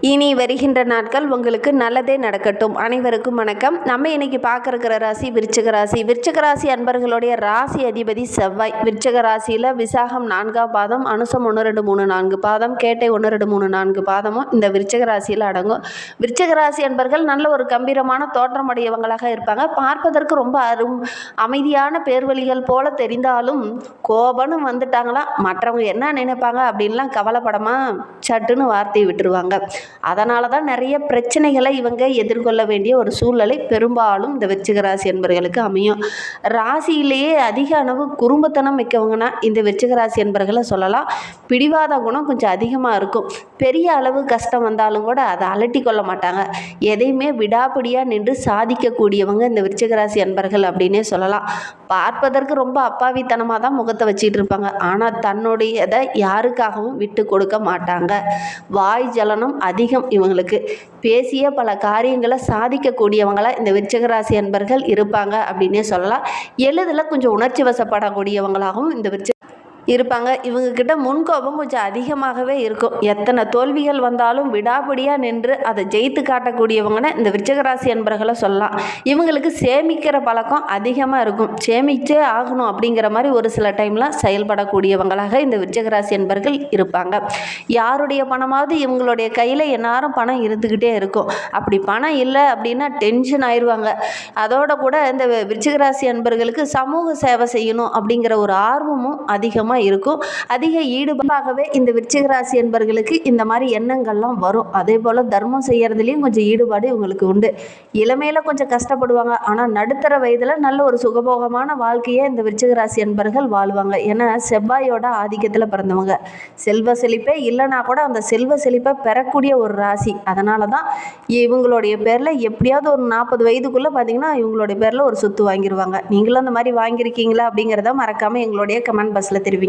இனி வருகின்ற நாட்கள் உங்களுக்கு நல்லதே நடக்கட்டும். அனைவருக்கும் வணக்கம். நம்ம இன்னைக்கு பார்க்கறக்கிற ராசி விருச்சிக ராசி. ராசி அன்பர்களுடைய ராசி அதிபதி செவ்வாய். விருச்சிக ராசியில் விசாகம் நான்காம் பாதம் அனுசம் ஒன்று ரெண்டு மூணு நான்கு பாதம் கேட்டை ஒன்று ரெண்டு மூணு நான்கு பாதமும் இந்த விருச்சிக ராசியில் அடங்கும். விருச்சக ராசி அன்பர்கள் நல்ல ஒரு கம்பீரமான தோற்றமுடையவங்களாக இருப்பாங்க. பார்ப்பதற்கு ரொம்ப அரும் அமைதியான பேர்வழிகள் போல தெரிந்தாலும் கோபனும் வந்துட்டாங்களா? மற்றவங்க என்ன நினைப்பாங்க அப்படின்லாம் கவலைப்படமா சட்டுன்னு வார்த்தையை விட்டுருவாங்க. அதனால தான் நிறைய பிரச்சனைகளை இவங்க எதிர்கொள்ள வேண்டிய ஒரு சூழ்நிலை பெரும்பாலும் இந்த விருச்சிக ராசி என்பர்களுக்கு அமையும். ராசியிலேயே அதிக அளவு குறும்புத்தனம் மிக்கவங்கன்னா இந்த விருச்சிக ராசி என்பர்களை சொல்லலாம். பிடிவாத குணம் கொஞ்சம் அதிகமாக இருக்கும். பெரிய அளவு கஷ்டம் வந்தாலும் கூட அதை அலட்டி கொள்ள மாட்டாங்க. எதையுமே விடாப்பிடியாக நின்று சாதிக்கக்கூடியவங்க இந்த விருச்சிக ராசி அன்பர்கள் அப்படின்னே சொல்லலாம். பார்ப்பதற்கு ரொம்ப அப்பாவித்தனமாக தான் முகத்தை வச்சுட்டு இருப்பாங்க. ஆனால் தன்னுடையதை யாருக்காகவும் விட்டு கொடுக்க மாட்டாங்க. வாய் ஜலனம் அதிகம் இவங்களுக்கு. பேசிய பல காரியங்களை சாதிக்கக்கூடியவங்களாக இந்த விருச்சகராசி அன்பர்கள் இருப்பாங்க அப்படின்னே சொல்லலாம். எளிதில் கொஞ்சம் உணர்ச்சி வசப்படக்கூடியவங்களாகவும் இந்த விருச்ச இருப்பாங்க. இவங்கக்கிட்ட முன்கோபம் கொஞ்சம் அதிகமாகவே இருக்கும். எத்தனை தோல்விகள் வந்தாலும் விடாபிடியாக நின்று அதை ஜெயித்து காட்டக்கூடியவங்கன்னா இந்த விருச்சகராசி அன்பர்களை சொல்லலாம். இவங்களுக்கு சேமிக்கிற பழக்கம் அதிகமாக இருக்கும். சேமிச்சே ஆகணும் அப்படிங்கிற மாதிரி ஒரு சில டைம்லாம் செயல்படக்கூடியவங்களாக இந்த விருச்சகராசி அன்பர்கள் இருப்பாங்க. யாருடைய பணமாவது இவங்களுடைய கையில் எந்நேரம் பணம் இருந்துக்கிட்டே இருக்கும். அப்படி பணம் இல்லை அப்படின்னா டென்ஷன் ஆயிடுவாங்க அதோட கூட இந்த விருச்சகராசி அன்பர்களுக்கு சமூக சேவை செய்யணும் அப்படிங்கிற ஒரு ஆர்வமும் அதிகமாக இருக்கும். அதிக ஈடுபாடாகவே இந்த விருச்சிக ராசி என்பர்களுக்கு இந்த மாதிரி எண்ணங்கள்லாம் வரும். அதே போல் தர்மம் செய்கிறதுலேயும் கொஞ்சம் ஈடுபாடு இவங்களுக்கு உண்டு. இளமையில் கொஞ்சம் கஷ்டப்படுவாங்க. ஆனால் நடுத்தர வயதில் நல்ல ஒரு சுகபோகமான வாழ்க்கையை இந்த விருச்சிக ராசி என்பர்கள் வாழ்வாங்க. ஏன்னா செவ்வாயோட ஆதிக்கத்தில் பிறந்தவங்க. செல்வ செழிப்பே இல்லைனா கூட அந்த செல்வ செழிப்பை பெறக்கூடிய ஒரு ராசி. அதனால தான் இவங்களுடைய பேரில் எப்படியாவது ஒரு நாற்பது வயதுக்குள்ளே பார்த்தீங்கன்னா இவங்களுடைய பேரில் ஒரு சொத்து வாங்கிடுவாங்க நீங்களும் அந்த மாதிரி வாங்கியிருக்கீங்களா அப்படிங்கிறத மறக்காமல் எங்களுடைய கமெண்ட் பாக்ஸில் தெரிவிங்க.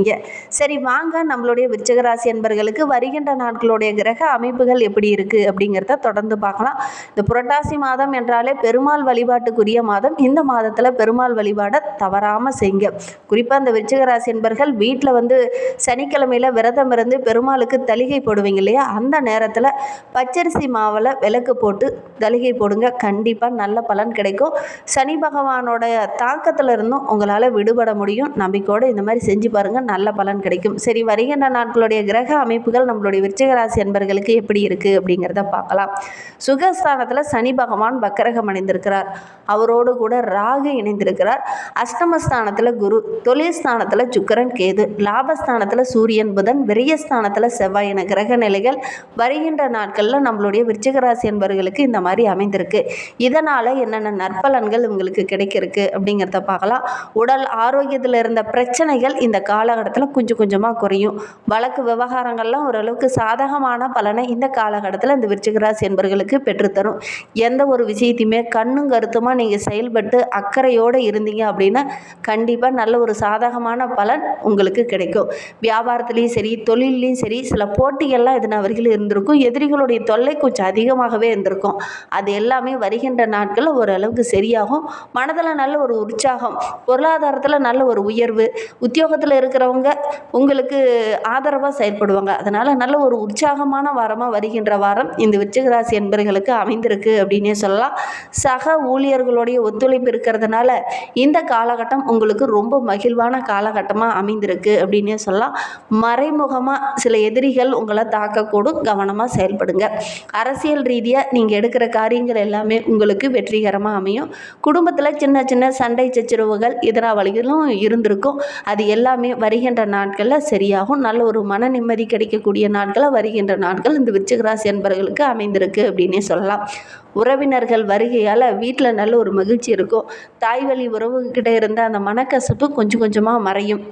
சரி வாங்க. நம்மளுடைய விருச்சகராசி அன்பர்களுக்கு என்பர்களுக்கு வருகின்ற நாட்களுடைய கிரக அமைப்புகள் எப்படி இருக்குது அப்படிங்கிறத தொடர்ந்து பார்க்கலாம். இந்த புரட்டாசி மாதம் என்றாலே பெருமாள் வழிபாட்டுக்குரிய மாதம். இந்த மாதத்தில் பெருமாள் வழிபாடை தவறாமல் செய்யுங்க. குறிப்பாக இந்த விருச்சகராசி அன்பர்கள் என்பர்கள் வீட்டில் வந்து சனிக்கிழமையில் விரதம் இருந்து பெருமாளுக்கு தலிகை போடுவீங்க இல்லையா? அந்த நேரத்தில் பச்சரிசி மாவில் விளக்கு போட்டு தலிகை போடுங்க. கண்டிப்பாக நல்ல பலன் கிடைக்கும். சனி பகவானோட தாக்கத்தில் இருந்தும் உங்களால் விடுபட முடியும். நம்பிக்கையோடு இந்த மாதிரி செஞ்சு பாருங்கள் நல்ல பலன் கிடைக்கும். சரி வருகின்ற நாட்களுடைய கிரக அமைப்புகள் நம்மளுடைய விருச்சிக ராசி எப்படி இருக்குது அப்படிங்கிறத பார்க்கலாம். சுகஸ்தானத்தில் சனி பகவான் பக்கரகம் அடைந்திருக்கிறார் அவரோடு கூட ராகு இணைந்திருக்கிறார். அஷ்டமஸ்தானத்தில் குரு தொழில் ஸ்தானத்தில் சுக்கரன் கேது லாபஸ்தானத்தில் சூரியன் புதன் விரியஸ்தானத்தில் செவ்வாய் என கிரக நிலைகள் வருகின்ற நாட்களில் நம்மளுடைய விருச்சிக ராசி என்பவர்களுக்கு இந்த மாதிரி அமைந்திருக்கு. இதனால் என்னென்ன நற்பலன்கள் உங்களுக்கு கிடைக்கிறதுக்கு அப்படிங்கிறத பார்க்கலாம். உடல் ஆரோக்கியத்தில் இருந்த பிரச்சனைகள் இந்த கால காலகட்டத்தில் கொஞ்சம் கொஞ்சமாக குறையும். வழக்கு விவகாரங்கள்லாம் ஓரளவுக்கு சாதகமான பலனை இந்த காலகட்டத்தில் இந்த விருச்சிகராசி என்பர்களுக்கு என்பவர்களுக்கு பெற்றுத்தரும். எந்த ஒரு விஷயத்தையுமே கண்ணும் கருத்துமாக நீங்கள் செயல்பட்டு அக்கறையோடு இருந்தீங்க அப்படின்னா கண்டிப்பாக நல்ல ஒரு சாதகமான பலன் உங்களுக்கு கிடைக்கும். வியாபாரத்துலேயும் சரி தொழிலையும் சரி சில போட்டிகள்லாம் இதனால் வரைக்கும் இருந்திருக்கும். எதிரிகளுடைய தொல்லை கொஞ்சம் அதிகமாகவே இருந்திருக்கும். அது எல்லாமே வருகின்ற நாட்களில் ஓரளவுக்கு சரியாகும். மனதில் நல்ல ஒரு உற்சாகம் பொருளாதாரத்தில் நல்ல ஒரு உயர்வு உத்தியோகத்தில் இருக்கிற இருக்கிறவங்க உங்களுக்கு ஆதரவாக செயல்படுவாங்க. அதனால் நல்ல ஒரு உற்சாகமான வாரமாக வருகின்ற வாரம் இந்த விருச்சிக என்பர்களுக்கு அமைந்திருக்கு அப்படின்னே சொல்லலாம். சக ஊழியர்களுடைய ஒத்துழைப்பு இருக்கிறதுனால இந்த காலகட்டம் உங்களுக்கு ரொம்ப மகிழ்வான காலகட்டமாக அமைந்திருக்கு அப்படின்னே சொல்லலாம். மறைமுகமாக சில எதிரிகள் உங்களை தாக்கக்கூடும். கவனமாக செயல்படுங்க. அரசியல் ரீதியாக நீங்கள் எடுக்கிற காரியங்கள் எல்லாமே உங்களுக்கு வெற்றிகரமாக அமையும். குடும்பத்தில் சின்ன சின்ன சண்டை சச்சரவுகள் இதர வழிகளும் இருந்திருக்கும். அது எல்லாமே வருகின்ற நாட்களில் சரியாகும். நல்ல ஒரு மன நிம்மதி கிடைக்கக்கூடிய நாட்களாக வருகின்ற நாட்கள் இந்த விருச்சிகராசி என்பவர்களுக்கு அமைந்திருக்கு அப்படின்னே சொல்லலாம். உறவினர்கள் வருகையால் வீட்டில் நல்ல ஒரு மகிழ்ச்சி இருக்கும். தாய் வழி உறவுகிட்ட இருந்த அந்த மனக்கசப்பு கொஞ்சம் கொஞ்சமாக மறையும்.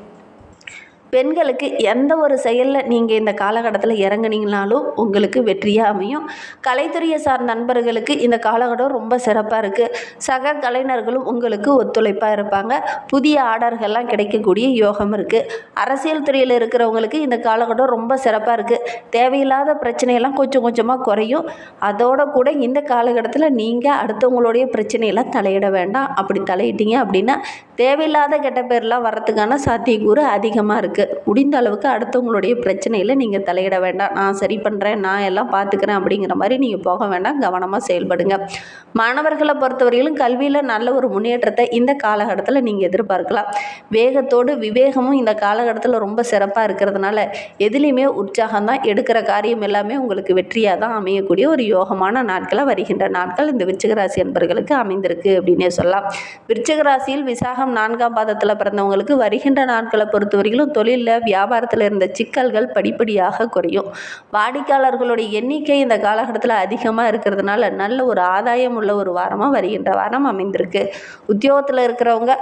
பெண்களுக்கு எந்த ஒரு செயலில் நீங்கள் இந்த காலகட்டத்தில் இறங்குனீங்கனாலும் உங்களுக்கு வெற்றியாக அமையும். கலைத்துறையை சார்ந்த நண்பர்களுக்கு இந்த காலகட்டம் ரொம்ப சிறப்பாக இருக்குது சக கலைஞர்களும் உங்களுக்கு ஒத்துழைப்பாக இருப்பாங்க. புதிய ஆர்டர்கள்லாம் கிடைக்கக்கூடிய யோகம் இருக்குது அரசியல் துறையில் இருக்கிறவங்களுக்கு இந்த காலகட்டம் ரொம்ப சிறப்பாக இருக்குது தேவையில்லாத பிரச்சனையெல்லாம் கொஞ்சம் கொஞ்சமாக குறையும். அதோட கூட இந்த காலகட்டத்தில் நீங்கள் அடுத்தவங்களுடைய பிரச்சனையெல்லாம் தலையிட வேண்டாம். அப்படி தலையிட்டீங்க அப்படின்னா தேவையில்லாத கெட்ட பேர்லாம் வர்றதுக்கான சாத்தியக்கூறு அதிகமாக இருக்குது இருக்குது முடிந்த அளவுக்கு அடுத்தவங்களுடைய பிரச்சனையில் நீங்கள் தலையிட வேண்டாம். நான் சரி பண்ணுறேன் நான் எல்லாம் பார்த்துக்கிறேன் அப்படிங்கிற மாதிரி நீங்கள் போக வேண்டாம். கவனமாக செயல்படுங்க. மாணவர்களை பொறுத்தவரையிலும் கல்வியில் நல்ல ஒரு முன்னேற்றத்தை இந்த காலகட்டத்தில் நீங்கள் எதிர்பார்க்கலாம். வேகத்தோடு விவேகமும் இந்த காலகட்டத்தில் ரொம்ப சிறப்பாக இருக்கிறதுனால எதுலேயுமே உற்சாகம் தான் எடுக்கிற காரியம் எல்லாமே உங்களுக்கு வெற்றியாக தான் அமையக்கூடிய ஒரு யோகமான நாட்களாக வருகின்ற நாட்கள் இந்த விருச்சிக ராசி என்பர்களுக்கு அமைந்திருக்கு அப்படின்னே சொல்லலாம். விருச்சிகராசியில் விசாகம் நான்காம் பாதத்தில் பிறந்தவங்களுக்கு வருகின்ற நாட்களை பொறுத்தவரையிலும் தொழிலில் வியாபாரத்தில் இருந்த சிக்கல்கள் படிப்படியாக குறையும். வாடிக்கையாளர்களுடைய எண்ணிக்கை இந்த காலகட்டத்தில் அதிகமாக இருக்கிறதுனால நல்ல ஒரு ஆதாயம் உள்ள ஒரு வாரமாக வருகின்ற வாரம் அமைந்திருக்கு. உத்தியோகத்தில் இருக்கிறவங்க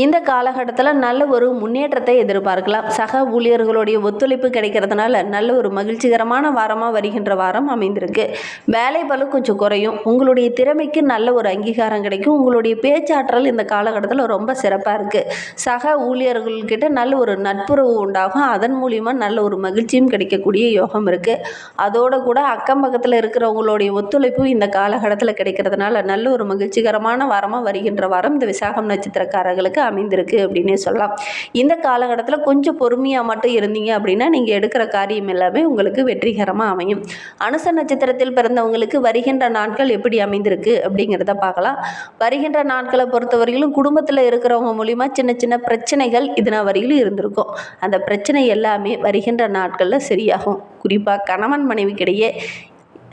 இந்த காலகட்டத்தில் நல்ல ஒரு முன்னேற்றத்தை எதிர்பார்க்கலாம். சக ஊழியர்களுடைய ஒத்துழைப்பு கிடைக்கிறதுனால நல்ல ஒரு மகிழ்ச்சிகரமான வாரமாக வருகின்ற வாரம் அமைந்திருக்கு. வேலை பலு கொஞ்சம் குறையும். உங்களுடைய திறமைக்கு நல்ல ஒரு அங்கீகாரம் கிடைக்கும். உங்களுடைய பேச்சாற்றல் இந்த காலகட்டத்தில் ரொம்ப சிறப்பாக இருக்குது சக ஊழியர்கள்கிட்ட நல்ல ஒரு நட்புறவு உண்டாகும். அதன் மூலிமா நல்ல ஒரு மகிழ்ச்சியும் கிடைக்கக்கூடிய யோகம் இருக்குது அதோடு கூட அக்கம் பக்கத்தில் இருக்கிறவங்களுடைய ஒத்துழைப்பும் இந்த காலகட்டத்தில் கிடைக்கிறதுனால நல்ல ஒரு மகிழ்ச்சிகரமான வாரமாக வருகின்ற வாரம் இந்த விசாகம் நட்சத்திரக்காரர்களுக்கு அமைந்திருக்கு அப்படின்னே சொல்லலாம். இந்த காலகட்டத்தில் கொஞ்சம் பொறுமையாக மட்டும் இருந்தீங்க அப்படின்னா நீங்கள் எடுக்கிற காரியம் எல்லாமே உங்களுக்கு வெற்றிகரமாக அமையும். அனுச நட்சத்திரத்தில் பிறந்தவங்களுக்கு வருகின்ற நாட்கள் எப்படி அமைந்திருக்கு அப்படிங்கிறத பார்க்கலாம். வருகின்ற நாட்களை பொறுத்தவரையிலும் குடும்பத்தில் இருக்கிறவங்க மூலிமா சின்ன சின்ன பிரச்சனைகள் இதனால் வரையிலும் இருந்திருக்கும். அந்த பிரச்சனை எல்லாமே வருகின்ற நாட்களில் சரியாகும். குறிப்பாக கணவன் மனைவிக்கிடையே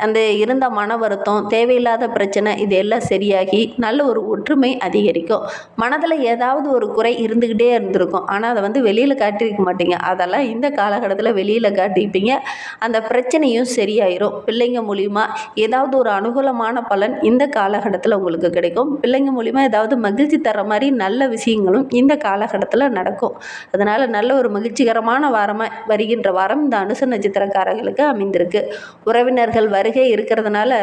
அந்த இருந்த மன வருத்தம் தேவையில்லாத பிரச்சனை இது எல்லாம் சரியாகி நல்ல ஒரு ஒற்றுமை அதிகரிக்கும். மனதில் ஏதாவது ஒரு குறை இருந்துக்கிட்டே இருந்திருக்கும். ஆனால் அதை வந்து வெளியில் காட்டியிருக்க மாட்டீங்க. அதெல்லாம் இந்த காலகட்டத்தில் வெளியில் காட்டிப்பீங்க அந்த பிரச்சனையும் சரியாயிரும். பிள்ளைங்க மூலிமா ஏதாவது ஒரு அனுகூலமான பலன் இந்த காலகட்டத்தில் உங்களுக்கு கிடைக்கும். பிள்ளைங்க மூலிமா ஏதாவது மகிழ்ச்சி தர மாதிரி நல்ல விஷயங்களும் இந்த காலகட்டத்தில் நடக்கும். அதனால் நல்ல ஒரு மகிழ்ச்சிகரமான வாரமாக வருகின்ற வாரம் இந்த அனுச நட்சத்திரக்காரர்களுக்கு அமைந்திருக்கு. உறவினர்கள் வரு அருகே இருக்கிறதுனால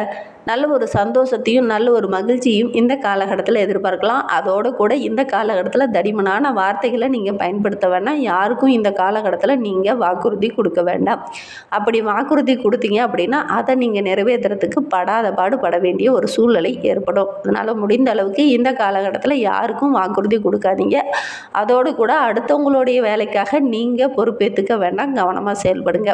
நல்ல ஒரு சந்தோஷத்தையும் நல்ல ஒரு மகிழ்ச்சியும் இந்த காலகட்டத்தில் எதிர்பார்க்கலாம். அதோடு கூட இந்த காலகட்டத்தில் தடிமனான வார்த்தைகளை நீங்கள் பயன்படுத்த வேண்டாம். யாருக்கும் இந்த காலகட்டத்தில் நீங்கள் வாக்குறுதி கொடுக்க வேண்டாம். அப்படி வாக்குறுதி கொடுத்தீங்க அப்படின்னா அதை நீங்கள் நிறைவேற்றுறதுக்கு படாத பாடுபட வேண்டிய ஒரு சூழ்நிலை ஏற்படும். அதனால் முடிந்த அளவுக்கு இந்த காலகட்டத்தில் யாருக்கும் வாக்குறுதி கொடுக்காதீங்க. அதோடு கூட அடுத்தவங்களுடைய வேலைக்காக நீங்கள் பொறுப்பேற்றுக்க வேண்டாம். கவனமாக செயல்படுங்க.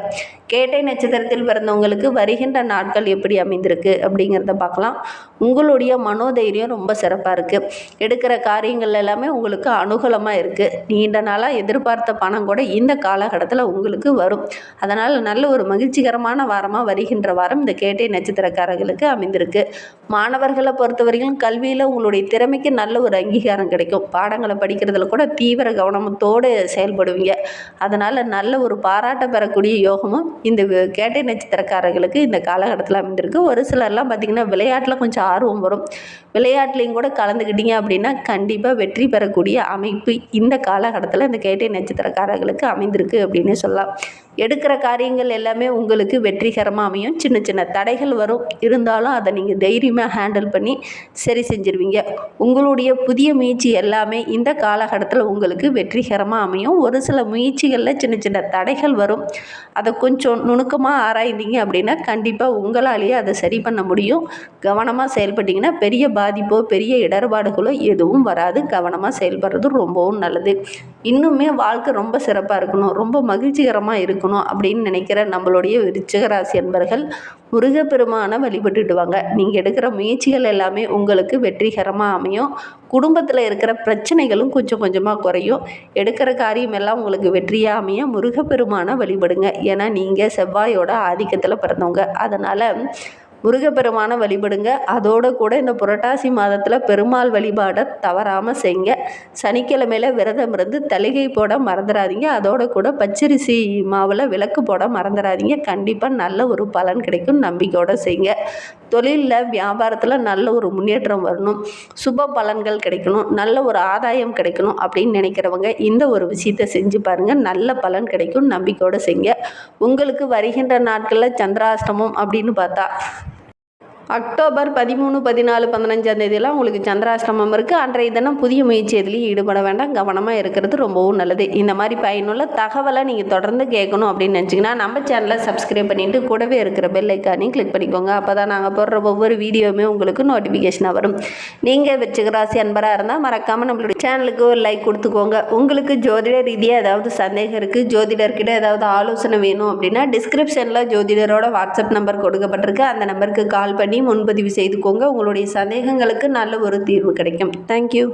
கேட்டை நட்சத்திரத்தில் பிறந்தவங்களுக்கு வருகின்ற நாட்கள் எப்படி அமைந்திருக்கு? அப்படி அப்படிங்கிறத பார்க்கலாம். உங்களுடைய மனோதைரியம் ரொம்ப சிறப்பாக இருக்குது எடுக்கிற காரியங்கள் எல்லாமே உங்களுக்கு அனுகூலமாக இருக்குது நீண்ட நாளாக எதிர்பார்த்த பணம் கூட இந்த காலகட்டத்தில் உங்களுக்கு வரும். அதனால் நல்ல ஒரு மகிழ்ச்சிகரமான வாரமாக வருகின்ற வாரம் இந்த கேட்டை நட்சத்திரக்காரர்களுக்கு அமைந்திருக்கு. மாணவர்களை பொறுத்தவரைக்கும் கல்வியில் உங்களுடைய திறமைக்கு நல்ல ஒரு அங்கீகாரம் கிடைக்கும். பாடங்களை படிக்கிறதுல கூட தீவிர கவனத்தோடு செயல்படுவீங்க. அதனால் நல்ல ஒரு பாராட்ட பெறக்கூடிய யோகமும் இந்த கேட்டை நட்சத்திரக்காரர்களுக்கு இந்த காலகட்டத்தில் அமைந்திருக்கு. ஒரு சிலர்லாம் பார்த்திங்கன்னா விளையாட்டில் கொஞ்சம் ஆர்வம் வரும். விளையாட்டுலேயும் கூட கலந்துக்கிட்டீங்க அப்படின்னா கண்டிப்பாக வெற்றி பெறக்கூடிய அமைப்பு இந்த காலகட்டத்தில் இந்த கேட்டை நட்சத்திரக்காரர்களுக்கு அமைந்திருக்கு அப்படின்னு சொல்லலாம். எடுக்கிற காரியங்கள் எல்லாமே உங்களுக்கு வெற்றிகரமாக அமையும். சின்ன சின்ன தடைகள் வரும். இருந்தாலும் அதை நீங்கள் தைரியமாக ஹேண்டில் பண்ணி சரி செஞ்சுருவீங்க. உங்களுடைய புதிய முயற்சி எல்லாமே இந்த காலகட்டத்தில் உங்களுக்கு வெற்றிகரமாக அமையும். ஒரு சில முயற்சிகளில் சின்ன சின்ன தடைகள் வரும். அதை கொஞ்சம் நுணுக்கமாக ஆராய்ந்தீங்க அப்படின்னா கண்டிப்பாக உங்களாலேயே அதை சரி பண்ண முடியும். கவனமாக செயல்பட்டிங்கன்னா பெரிய பாதிப்போ பெரிய இடர்பாடுகளோ எதுவும் வராது. கவனமாக செயல்படுறது ரொம்பவும் நல்லது. இன்னுமே வாழ்க்கை ரொம்ப சிறப்பாக இருக்கணும். ரொம்ப மகிழ்ச்சிகரமாக இருக்கணும் அப்படின்னு நினைக்கிற நம்மளுடைய ரிச்சகராசி அன்பர்கள் முருகப்பெருமானை வழிபட்டுடுவாங்க. நீங்கள் எடுக்கிற முயற்சிகள் எல்லாமே உங்களுக்கு வெற்றிகரமாக அமையும். குடும்பத்தில் இருக்கிற பிரச்சனைகளும் கொஞ்சம் கொஞ்சமாக குறையும். எடுக்கிற காரியம் எல்லாம் உங்களுக்கு வெற்றியாக அமைய முருகப்பெருமானை வழிபடுங்க. ஏன்னா நீங்கள் செவ்வாயோட ஆதிக்கத்தில் பிறந்தவங்க. அதனால் முருகப்பெருமானை வழிபடுங்க. அதோடு கூட இந்த புரட்டாசி மாதத்தில் பெருமாள் வழிபாடை தவறாமல் செய்யுங்க சனிக்கிழமையில் விரதம் இருந்து தலிகை போட மறந்துடாதீங்க அதோடு கூட பச்சரிசி மாவில் விளக்கு போட மறந்துடாதீங்க கண்டிப்பாக நல்ல ஒரு பலன் கிடைக்கும். நம்பிக்கையோடு செய்யுங்க தொழிலில் வியாபாரத்தில் நல்ல ஒரு முன்னேற்றம் வரணும். சுப பலன்கள் கிடைக்கணும். நல்ல ஒரு ஆதாயம் கிடைக்கணும் அப்படின்னு நினைக்கிறவங்க இந்த ஒரு விஷயத்தை செஞ்சு பாருங்கள் நல்ல பலன் கிடைக்கும். நம்பிக்கையோடு செய்யுங்க உங்களுக்கு வருகின்ற நாட்களில் சந்திராஷ்டமம் அப்படின்னு பார்த்தா அக்டோபர் பதிமூணு பதினாலு பதினஞ்சாம் தேதியெல்லாம் உங்களுக்கு சந்திராஷ்டமம் இருக்குது அன்றைய தினம் புதிய முயற்சி எதுலேயும் ஈடுபட வேண்டாம். கவனமாக இருக்கிறது ரொம்பவும் நல்லது. இந்த மாதிரி பயனுள்ள தகவலை நீங்கள் தொடர்ந்து கேட்கணும் அப்படின்னு நினச்சிங்கன்னா நம்ம சேனலை சப்ஸ்கிரைப் பண்ணிவிட்டு கூடவே இருக்கிற பெல் ஐக்கானையும் கிளிக் பண்ணிக்கோங்க. அப்போ தான் நாங்கள் போடுற ஒவ்வொரு வீடியோவுமே உங்களுக்கு நோட்டிஃபிகேஷனாக வரும். நீங்கள் விருச்சிகராசி அன்பராக இருந்தால் மறக்காமல் நம்மளுடைய சேனலுக்கு ஒரு லைக் கொடுத்துக்கோங்க. உங்களுக்கு ஜோதிட ரீதியாக ஏதாவது சந்தேகம் இருக்குது ஜோதிடர்கிட்ட ஏதாவது ஆலோசனை வேணும் அப்படின்னா டிஸ்கிரிப்ஷனில் ஜோதிடரோட வாட்ஸ்அப் நம்பர் கொடுக்கப்பட்டிருக்கு. அந்த நம்பருக்கு கால் பண்ணி முன்பதிவு செய்துக்கோங்க. உங்களுடைய சந்தேகங்களுக்கு நல்ல ஒரு தீர்வு கிடைக்கும். தேங்க்யூ